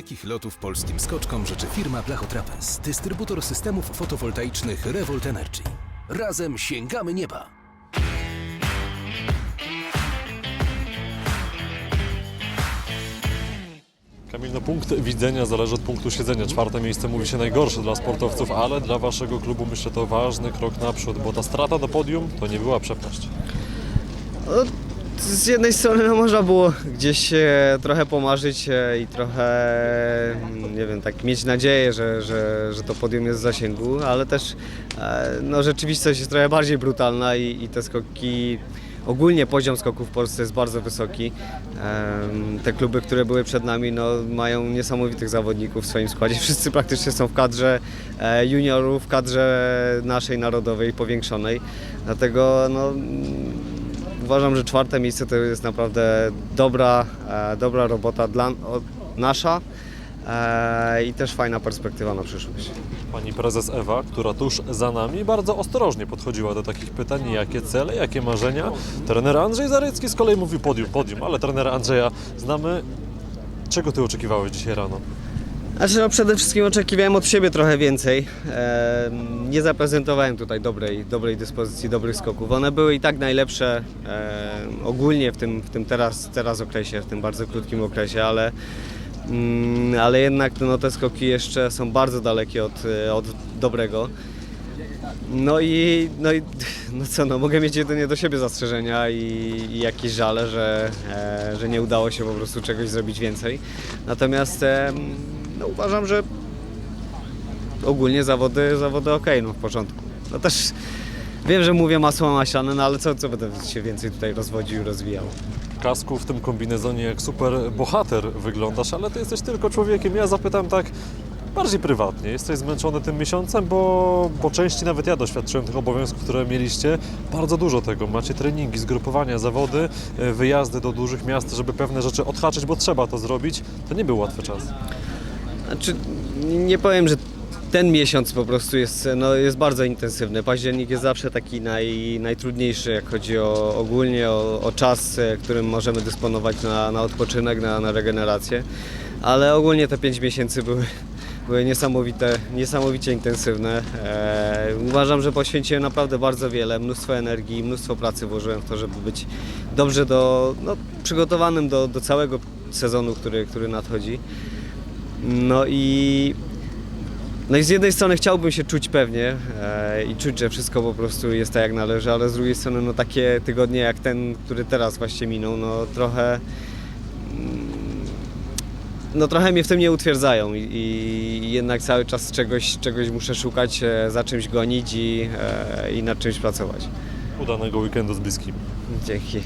dalekich lotów polskim skoczkom życzy firma Blachotrapez, dystrybutor systemów fotowoltaicznych Revolt Energy. Razem sięgamy nieba! Kamil, no punkt widzenia zależy od punktu siedzenia. Czwarte miejsce mówi się najgorsze dla sportowców, ale dla waszego klubu myślę to ważny krok naprzód, bo ta strata do podium to nie była przepaść. Z jednej strony no, można było gdzieś e, trochę pomarzyć e, i trochę, mm, nie wiem, tak mieć nadzieję, że, że, że to podium jest w zasięgu, ale też e, no, rzeczywistość jest trochę bardziej brutalna i, i te skoki, ogólnie poziom skoków w Polsce jest bardzo wysoki. Te kluby, które były przed nami, no, mają niesamowitych zawodników w swoim składzie. Wszyscy praktycznie są w kadrze e, juniorów, w kadrze naszej narodowej powiększonej. Dlatego no, Uważam, że czwarte miejsce to jest naprawdę dobra, e, dobra robota dla, nasza e, i też fajna perspektywa na przyszłość. Pani prezes Ewa, która tuż za nami, bardzo ostrożnie podchodziła do takich pytań, jakie cele, jakie marzenia. Trener Andrzej Zarycki z kolei mówił podium, podium, ale trenera Andrzeja znamy. Czego ty oczekiwałeś dzisiaj rano? Znaczy, no przede wszystkim oczekiwałem od siebie trochę więcej. E, nie zaprezentowałem tutaj dobrej, dobrej dyspozycji, dobrych skoków. One były i tak najlepsze e, ogólnie w tym, w tym teraz, teraz okresie, w tym bardzo krótkim okresie, ale, mm, ale jednak no, te skoki jeszcze są bardzo dalekie od, e, od dobrego. No i, no i no co, no mogę mieć jedynie do siebie zastrzeżenia i, i jakieś żale, że, e, że nie udało się po prostu czegoś zrobić więcej. Natomiast e, no uważam, że ogólnie zawody, zawody ok, no w porządku. No też wiem, że mówię masło maślane, no ale co, co będę się więcej tutaj rozwodził i rozwijał. Kasku, w tym kombinezonie, jak super bohater wyglądasz, ale ty jesteś tylko człowiekiem. Ja zapytam tak bardziej prywatnie. Jesteś zmęczony tym miesiącem, bo po części nawet ja doświadczyłem tych obowiązków, które mieliście. Bardzo dużo tego. Macie treningi, zgrupowania, zawody, e, wyjazdy do dużych miast, żeby pewne rzeczy odhaczyć, bo trzeba to zrobić. To nie był łatwy czas. Znaczy, nie powiem, że ten miesiąc po prostu jest, no, jest bardzo intensywny. Październik jest zawsze taki naj, najtrudniejszy, jak chodzi o ogólnie o, o czas, e, którym możemy dysponować na, na odpoczynek, na, na regenerację. Ale ogólnie te 5 miesięcy były, były niesamowite, niesamowicie intensywne. E, uważam, że poświęciłem naprawdę bardzo wiele, mnóstwo energii, mnóstwo pracy włożyłem w to, żeby być dobrze do, no, przygotowanym do, do całego sezonu, który, który nadchodzi. No i, no i z jednej strony chciałbym się czuć pewnie e, i czuć, że wszystko po prostu jest tak jak należy, ale z drugiej strony no takie tygodnie jak ten, który teraz właśnie minął, no trochę mm, no trochę mnie w tym nie utwierdzają i, i jednak cały czas czegoś, czegoś muszę szukać, e, za czymś gonić i, e, i nad czymś pracować. Udanego weekendu z bliskim. Dzięki.